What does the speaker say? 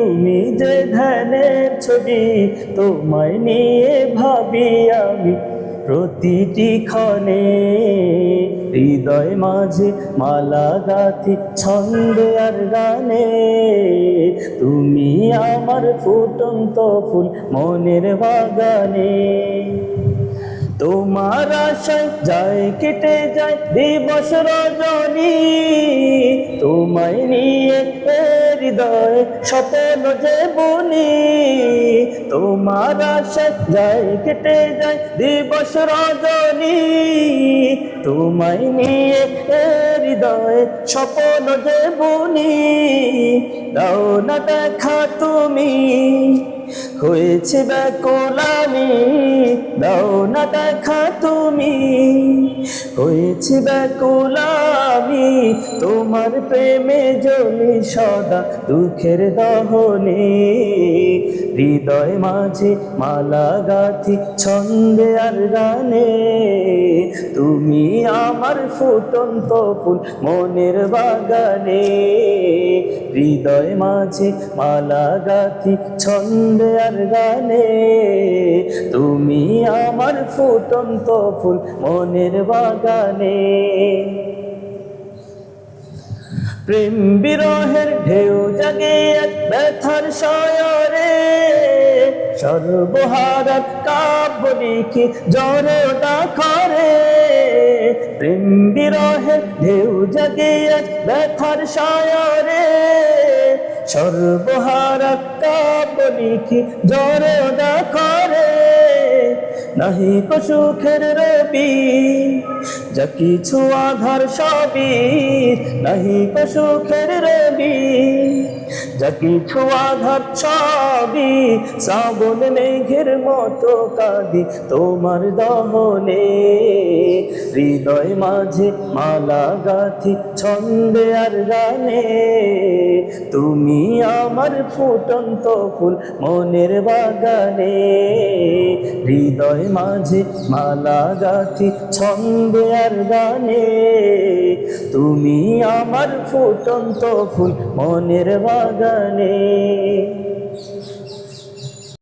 তুমি যে ধ্যানের ছবি তোমায় নিয়ে ভাবি আমি প্রতিটি ক্ষণে, হৃদয় মাঝে মালা গাথি, ছন্দ আর গানে। তুমি আমার ফুটন্ত ফুল মনের বাগানে। তোমার আশায় যায়, কেটে যায় দিবস রজনী। তোমায় নিয়ে হৃদয় স্বপ্ন যে বনি, তোমার আশায় যায়, কেটে যায় দিবস রজনী। তোমায় নিয়ে হৃদয় স্বপ্ন যে বনি, দাও না দেখা তুমি। হয়েছে ব্যাকুলামি, দাও না দেখা তুমি। হয়েছে ব্যাকুলামি তোমার প্রেমে জলি সদা দুঃখের দহনে। হৃদয় মাঝে মালা গাথি, ছন্দে আর গানে। তুমি আমার ফুটন্ত ফুল মনের বাগানে। হৃদয় মাঝে মালা গাথি, ছন্দে আর গানে। তুমি আমার ফুটন্ত ফুল মনের বাগানে। প্রেম বিরহের ঢেউ জাগে এক ব্যথার শয়রে সর্বহারার কাব্য লিখি জড়টা করে প্রেম বিরহের ঢেউ জাগে এক ব্যথার শয়রে সর্বহারা কাব্য লিখি জড়টা করে নাহি সুখের রবি যা কিছু আধার সবই। নাহি সুখের রবি। যা কিছু সবই শ্রাবণ মেঘের মতো কাঁদি তোমার দহনে। হৃদয় মাঝে মালা গাথি, ছন্দে আর গানে। তুমি আমার ফুটন্ত ফুল মনের বাগানে। হৃদয় মাঝে মালা গাথি, ছন্দে আর গানে। তুমি আমার ফুটন্ত ফুল মনের বাগানে। জানে